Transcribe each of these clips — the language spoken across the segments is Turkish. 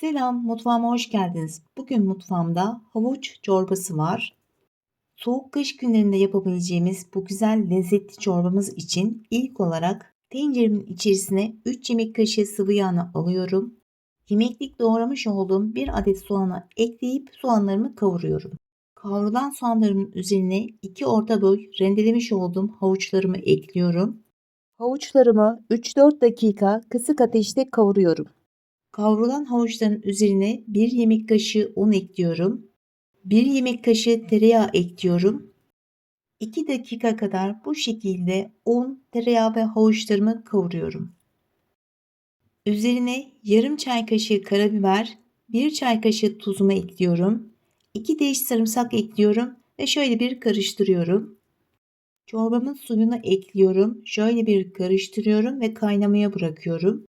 Selam, mutfağıma hoş geldiniz. Bugün mutfağımda havuç çorbası var. Soğuk kış günlerinde yapabileceğimiz bu güzel lezzetli çorbamız için ilk olarak tenceremin içerisine 3 yemek kaşığı sıvı yağını alıyorum. Yemeklik doğramış olduğum bir adet soğanı ekleyip soğanlarımı kavuruyorum. Kavrulan soğanlarımın üzerine 2 orta boy rendelemiş olduğum havuçlarımı ekliyorum. Havuçlarımı 3-4 dakika kısık ateşte kavuruyorum. Kavrulan havuçların üzerine 1 yemek kaşığı un ekliyorum. 1 yemek kaşığı tereyağı ekliyorum. 2 dakika kadar bu şekilde un, tereyağı ve havuçlarımı kavuruyorum. Üzerine yarım çay kaşığı karabiber, 1 çay kaşığı tuzumu ekliyorum. 2 diş sarımsak ekliyorum ve şöyle bir karıştırıyorum. Çorbamın suyunu ekliyorum. Şöyle bir karıştırıyorum ve kaynamaya bırakıyorum.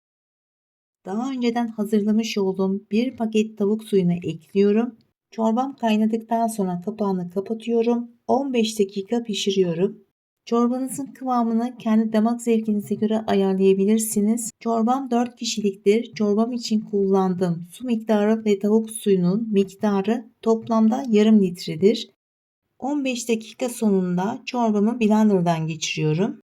Daha önceden hazırlamış olduğum bir paket tavuk suyunu ekliyorum. Çorbam kaynadıktan sonra kapağını kapatıyorum. 15 dakika pişiriyorum. Çorbanızın kıvamını kendi damak zevkinize göre ayarlayabilirsiniz. Çorbam 4 kişiliktir. Çorbam için kullandığım su miktarı ve tavuk suyunun miktarı toplamda yarım litredir. 15 dakika sonunda çorbamı blenderdan geçiriyorum.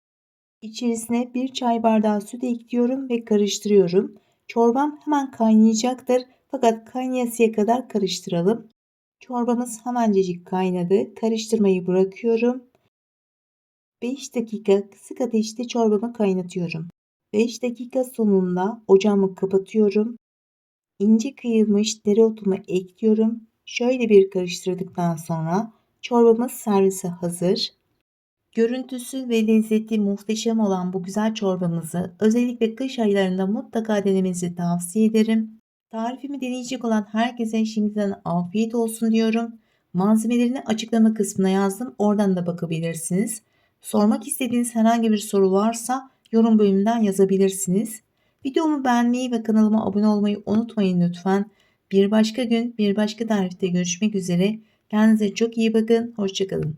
İçerisine bir çay bardağı süt ekliyorum ve karıştırıyorum. Çorbam hemen kaynayacaktır fakat kaynayasıya kadar karıştıralım. Çorbamız hemencecik kaynadı. Karıştırmayı bırakıyorum. 5 dakika kısık ateşte çorbamı kaynatıyorum. 5 dakika sonunda ocağımı kapatıyorum. İnce kıyılmış dereotumu ekliyorum. Şöyle bir karıştırdıktan sonra çorbamız servise hazır. Görüntüsü ve lezzeti muhteşem olan bu güzel çorbamızı özellikle kış aylarında mutlaka denemenizi tavsiye ederim. Tarifimi deneyecek olan herkese şimdiden afiyet olsun diyorum. Malzemelerini açıklama kısmına yazdım. Oradan da bakabilirsiniz. Sormak istediğiniz herhangi bir soru varsa yorum bölümünden yazabilirsiniz. Videomu beğenmeyi ve kanalıma abone olmayı unutmayın lütfen. Bir başka gün bir başka tarifte görüşmek üzere. Kendinize çok iyi bakın. Hoşçakalın.